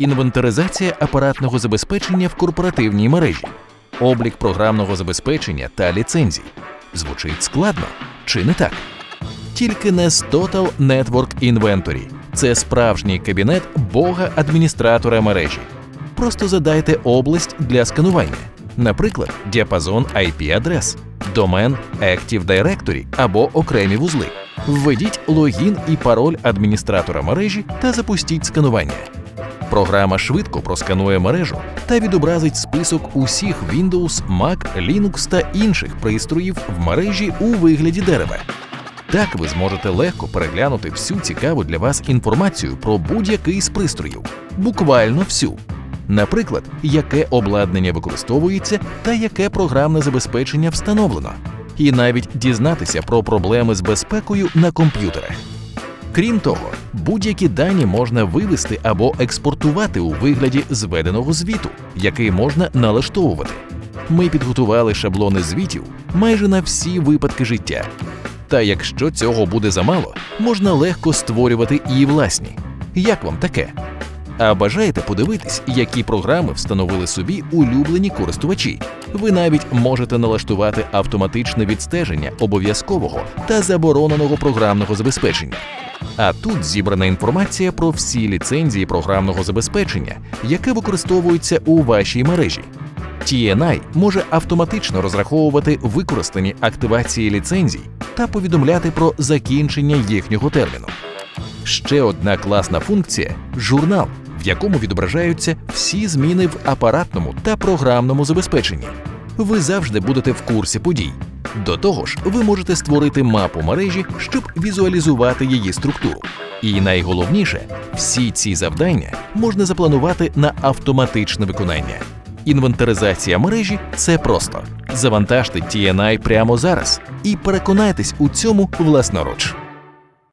інвентаризація апаратного забезпечення в корпоративній мережі, облік програмного забезпечення та ліцензій. Звучить складно, чи не так? Тільки не з Total Network Inventory. Це справжній кабінет бога адміністратора мережі. Просто задайте область для сканування, наприклад, діапазон IP-адрес, домен Active Directory або окремі вузли. Введіть логін і пароль адміністратора мережі та запустіть сканування. Програма швидко просканує мережу та відобразить список усіх Windows, Mac, Linux та інших пристроїв в мережі у вигляді дерева. Так ви зможете легко переглянути всю цікаву для вас інформацію про будь-який з пристроїв, буквально всю. Наприклад, яке обладнання використовується та яке програмне забезпечення встановлено, і навіть дізнатися про проблеми з безпекою на комп'ютерах. Крім того, будь-які дані можна вивести або експортувати у вигляді зведеного звіту, який можна налаштовувати. Ми підготували шаблони звітів майже на всі випадки життя. Та якщо цього буде замало, можна легко створювати і власні. Як вам таке? А бажаєте подивитись, які програми встановили собі улюблені користувачі? Ви навіть можете налаштувати автоматичне відстеження обов'язкового та забороненого програмного забезпечення. А тут зібрана інформація про всі ліцензії програмного забезпечення, яке використовується у вашій мережі. TNI може автоматично розраховувати використані активації ліцензій та повідомляти про закінчення їхнього терміну. Ще одна класна функція журнал, в якому відображаються всі зміни в апаратному та програмному забезпеченні. Ви завжди будете в курсі подій. До того ж, ви можете створити мапу мережі, щоб візуалізувати її структуру. І найголовніше, всі ці завдання можна запланувати на автоматичне виконання. Інвентаризація мережі це просто. Завантажте TNI прямо зараз і переконайтесь у цьому власноруч.